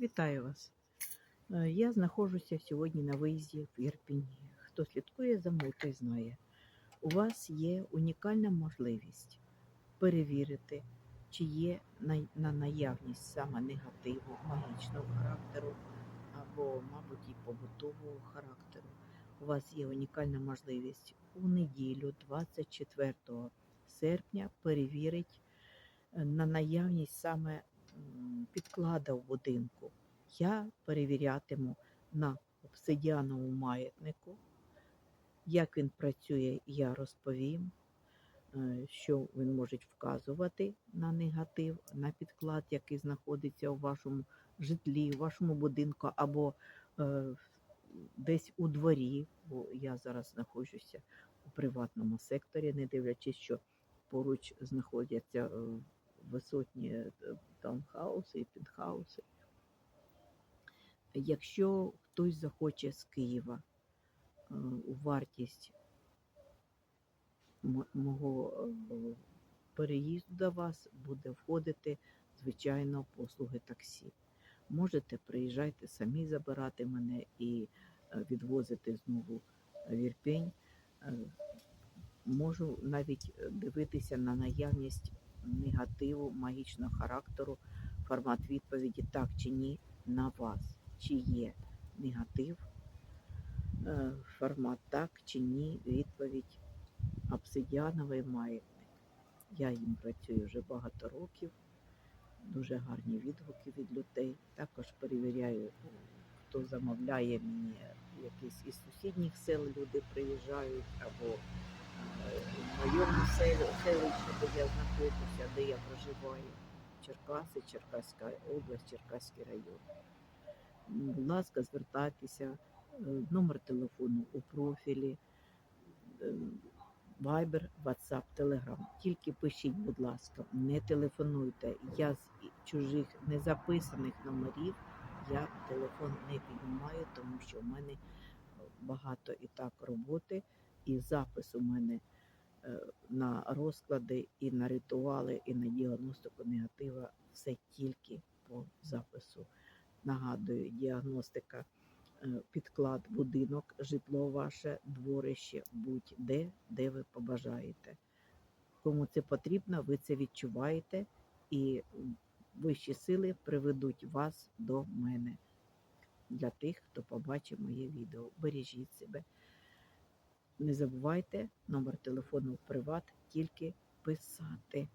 Вітаю вас. Е, Я знаходжуся сьогодні на виїзді в Ірпіні. Хто слідкує за мною, той знає. У вас є унікальна можливість перевірити, чи є на, на наявність саме негативу, магічного характеру або, мабуть, і побутового характеру. У вас є унікальна можливість у неділю, 24 серпня, перевірити е, на наявність саме підклада в будинку. Я перевірятиму на обсидіановому маятнику. Як він працює, я розповім, е, що він може вказувати на негатив, на підклад, який знаходиться у вашому житлі, у вашому будинку або е, десь у дворі, бо я зараз знаходжуся у приватному секторі, не дивлячись, що поруч знаходяться е, висотні е, таунхауси і пентхауси. Якщо хтось захоче з Києва е, у вартість мого е, переїзду до вас буде входити, звичайно, послуги таксі. Можете приїжджайте самі забирати мене і відвозити знову в Ірпінь. Е, Можу навіть дивитися на наявність негативу, магічного характеру, формат відповіді так чи ні на вас. Чи є негатив, е, формат так чи ні, відповідь обсидіановий маятник. Я їм працюю вже багато років, дуже гарні відгуки від людей. Також перевіряю, хто замовляє мені якісь із сусідніх сел люди приїжджають або е, в моєму де я знаходжуся, де я проживаю. Черкаси, Черкаська область, Черкаський район. Будь ласка, звертайтеся. Е, Номер телефону у профілі. Е, Viber, WhatsApp, Telegram. Тільки пишіть, будь ласка, не телефонуйте. Я з чужих незаписаних номерів я телефон не піднімаю, тому що в мене багато і так роботи, і запис у мене е, на розклади, і на ритуали, і на діагностику негатива. Все тільки по запису. Нагадую, діагностика, е, підклад, будинок, житло ваше, дворище, будь-де, де ви побажаєте. Кому це потрібно, ви це відчуваєте, і вищі сили приведуть вас до мене. Для тих, хто побачив моє відео. Бережіть себе. Не забувайте номер телефону в приват тільки писати.